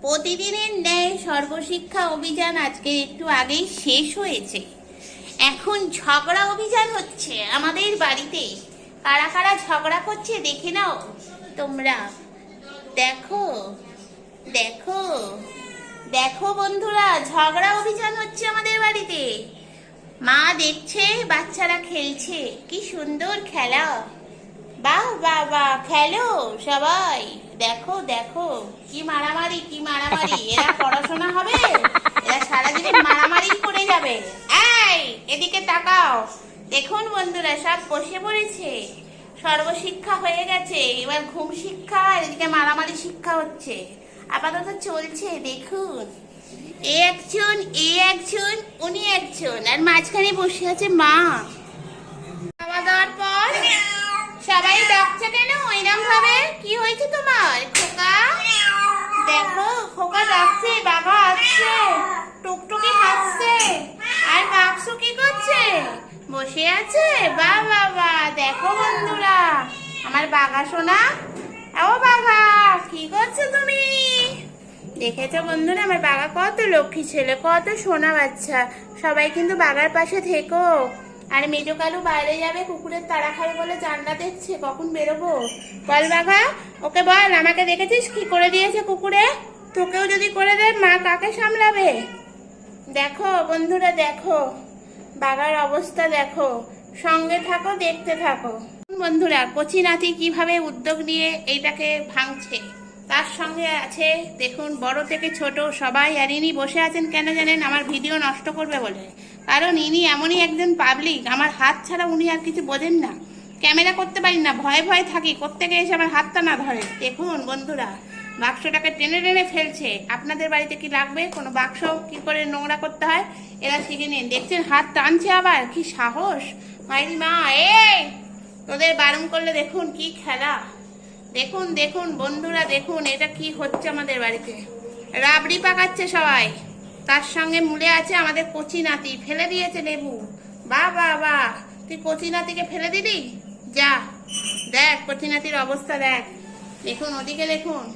প্রতিদিনের ন্যায় সর্বশিক্ষা অভিযান আজকে একটু আগেই শেষ হয়েছে। এখন ঝগড়া অভিযান হচ্ছে আমাদের বাড়িতে। কারা কারা ঝগড়া করছে দেখে নাও। তোমরা। দেখো। দেখো। দেখো বন্ধুরা, ঝগড়া অভিযান হচ্ছে আমাদের বাড়িতে। মা দেখছে, বাচ্চারা খেলছে। কি সুন্দর খেলা। বাহ বাহ বাহ, খেলো সবাই। দেখো দেখো। কি মারামারি কি মারামারি। এরা পড়াশোনা হবে, এরা সারাদিন মারামারি করে যাবে। এই, এদিকে তাকাও। দেখুন বন্ধুরা, সব বসে পড়েছে। সর্বশিক্ষা হয়ে গেছে। এবার ঘুম শিক্ষা আর এদিকে মারামারি শিক্ষা হচ্ছে। আপাতত চলছে, দেখুন। এ একজন এ একজন, উনি একজন। আর মাঝখানে বসে আছে মা। খাওয়া দাওয়ার পর সবাই ডাকছে কেন? এরম ভাবে কি হয়েছে তোমার? খোকা? দেখো, খোকা ডাকছে বাবা আসছে। টুকটুকি হাসছে। আর বাক্সু কি করছে? বসে আছে? বা বাবা দেখো বন্ধুরা, আমার বাঘা সোনা। ও বাঘা, কি করছ তুমি? দেখেছ বন্ধুরা, আমার বাঘা কত লক্ষ্মী ছেলে, কত সোনা বাচ্চা। সবাই কিন্তু বাগার পাশে থেকো। আর মেজো কালু বাইরে যাবে কুকুরের তাড়া খাবে বলে জানলা দেখছে, কখন বেরোবো? বল বাঘা, ওকে বল, আমাকে দেখেছিস কি করে দিয়েছে কুকুরে? তোকেও যদি করে দেয় মা কাকে সামলাবে? দেখো বন্ধুরা, দেখো। বাগার অবস্থা দেখো। সঙ্গে থাকো, দেখতে থাকো। বন্ধুরা, কচি নাতি কীভাবে উদ্যোগ নিয়ে এইটাকে ভাঙছে, তার সঙ্গে আছে, দেখুন, বড় থেকে ছোট সবাই আর ইনি বসে আছেন কেন জানেন? আমার ভিডিও নষ্ট করবে বলে। কারণ ইনি এমনই একজন পাবলিক আমার হাত ছাড়া উনি আর কিছু বোঝেন না। ক্যামেরা করতে পারি না, ভয়ে ভয়ে থাকি করতে গিয়ে এসে আমার হাতটা না ধরে। দেখুন বন্ধুরা, বাক্সটাকে টেনে টেনে ফেলছে। আপনাদের বাড়িতে কি লাগবে? কোনো বাক্স? কি করে নোংরা করতে হয়? এরা শিখে নিন। দেখছেন, হাত টানছে আবার? কি সাহস? মাইরি মা, এই! তোদের বারণ করলে দেখুন কি খেলা। দেখুন দেখুন বন্ধুরা, দেখুন এটা কি হচ্ছে আমাদের বাড়িতে। রাবড়ি পাকাচ্ছে সবাই। তার সঙ্গে মুলে আছে আমাদের কচি নাতি। ফেলে দিয়েছে লেবু। বা বা বা। তুই কচি নাতিকে ফেলে দিলি? যা। দেখ, কচি নাতির অবস্থা দেখ। দেখুন ওদিকে দেখুন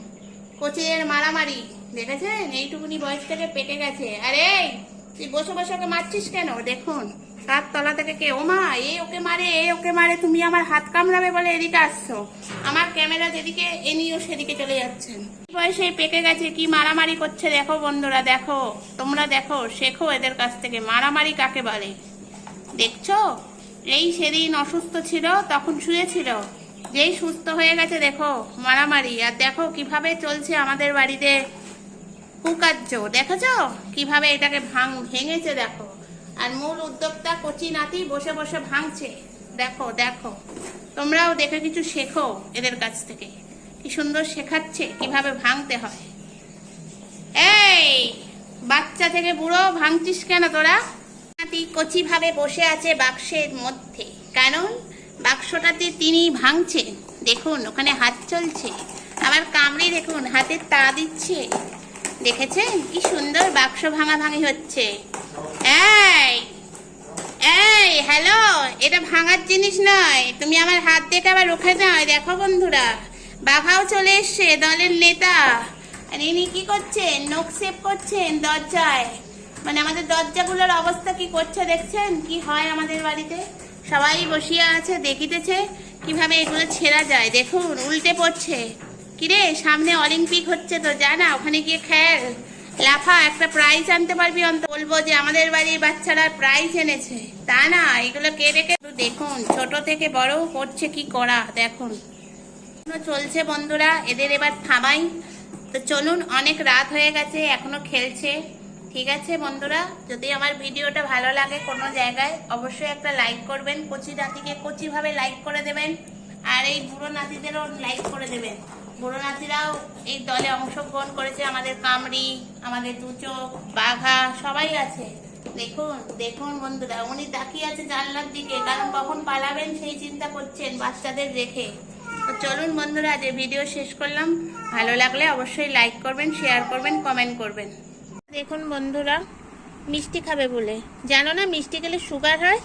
কচিনের মারামারি। দেখেছেন? এইটুকুনি বয়স থেকে পেটে গেছে। আরে তুই বসে বসে ওকে মারছিস কেন? দেখুন। তার তলা থেকে কে, ও মা, এ ওকে মারে, এ ওকে মারে, তুমি আমার হাত কামড়াবে বলে এদিকে আসছো। আমার ক্যামেরা যেদিকে নিয়েও সেদিকে চলে যাচ্ছেন বয়সে পেকে গেছে, কি মারামারি করছে দেখো বন্ধুরা, দেখো, তোমরা দেখো, শেখো এদের কাছ থেকে, মারামারি কাকে বলে? দেখছ? এই সেদিন অসুস্থ ছিল, তখন শুয়েছিল। যেই সুস্থ হয়ে গেছে, দেখো, মারামারি। আর দেখো কীভাবে চলছে আমাদের বাড়িতে কুকার্য, দেখেছ? কীভাবে এটাকে ভাঙ, ভেঙেছে, দেখো। আর মূল উদ্যোক্তা কচি নাতি বসে বসে ভাঙছে। দেখো দেখো। তোমরাও দেখে কিছু শেখো এদের কাছ থেকে। কি সুন্দর শেখাচ্ছে, কীভাবে ভাঙতে হয়। এই, বাচ্চা থেকে বুড়ো ভাঙছিস কেন তোরা? নাতি কচি ভাবে বসে আছে বাক্সের মধ্যে। কারণ বাক্সটাতে তিনি ভাঙছেন দেখুন, ওখানে হাত চলছে। আবার কামড়ে দেখুন হাতের তা দিচ্ছে। দেখেছেন? কি সুন্দর বাক্স ভাঙা ভাঙি হচ্ছে। এই হ্যালো, এটা ভাঙার জিনিস নয়। তুমি আমার হাত দেখে আবার রুখে দাও দেখো বন্ধুরা। বাঘাও চলে এসছে, দলের নেতা। আর ইনি কি করছেন? নখ সেভ করছেন দরজায়। মানে আমাদের দরজাগুলোর অবস্থা কি করছে দেখছেন? কি হয় আমাদের বাড়িতে? সবাই বসিয়া আছে, দেখিতেছে কীভাবে এগুলো ছেঁড়া যায়। দেখুন, উল্টে পড়ছে। কিরে, সামনে অলিম্পিক হচ্ছে তো জানা ওখানে গিয়ে খেল। লাফা একটা প্রাইজ আনতে পারবি অন্ত বলব যে আমাদের বাড়ির বাচ্চারা প্রাইজ এনেছে। তা না, এগুলো কে রেখে দেখুন, ছোট থেকে বড় করছে কি করা, দেখুন। চলছে বন্ধুরা, এদের এবার থামাই। তো চলুন, অনেক রাত হয়ে গেছে, এখনও খেলছে। ঠিক আছে বন্ধুরা, যদি আমার ভিডিওটা ভালো লাগে কোনো জায়গায়, অবশ্যই একটা লাইক করবেন। কচি নাতিকে কচিভাবে লাইক করে দেবেন। আর এই বুড়ো নাতিদেরও লাইক করে দেবেন। বুড়ো নাতিরাও এই দলে অংশগ্রহণ করেছে আমাদের কামড়ি, আমাদের দুচোখ বাঘা, সবাই আছে। দেখুন দেখুন বন্ধুরা, উনি তাকিয়ে আছে জানলার দিকে, কারণ কখন পালাবেন সেই চিন্তা করছেন বাচ্চাদের রেখে তো চলুন বন্ধুরা যে ভিডিও শেষ করলাম। ভালো লাগলে অবশ্যই লাইক করবেন শেয়ার করবেন কমেন্ট করবেন। দেখুন বন্ধুরা, মিষ্টি খাবে বলে। জানো না, মিষ্টি খেলে সুগার হয়?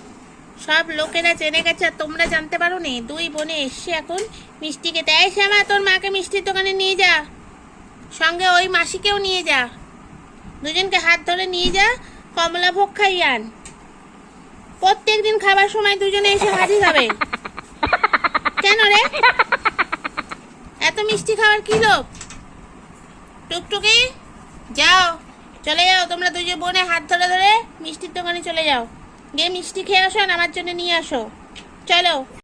সব লোকেরা জেনে গেছে আর তোমরা জানতে পারো নি দুই বোনে এসছে এখন মিষ্টি খেতে এই শ্যামা, তোর মাকে মিষ্টির দোকানে নিয়ে যা। সঙ্গে ওই মাসিকেও নিয়ে যা। দুজনকে হাত ধরে নিয়ে যা, কমলা ভোগ খাইয়ান প্রত্যেক দিন খাবার সময় দুজনে এসে হাজির হবে। কেন রে? এত মিষ্টি খাবার কি লোক টুকটুকি? যাও, চলে যাও। তোমরা দুজন বোনে হাত ধরে ধরে মিষ্টির দোকানে চলে যাও। গিয়ে মিষ্টি খেয়ে আসো আর আমার জন্য নিয়ে আসো। চলো।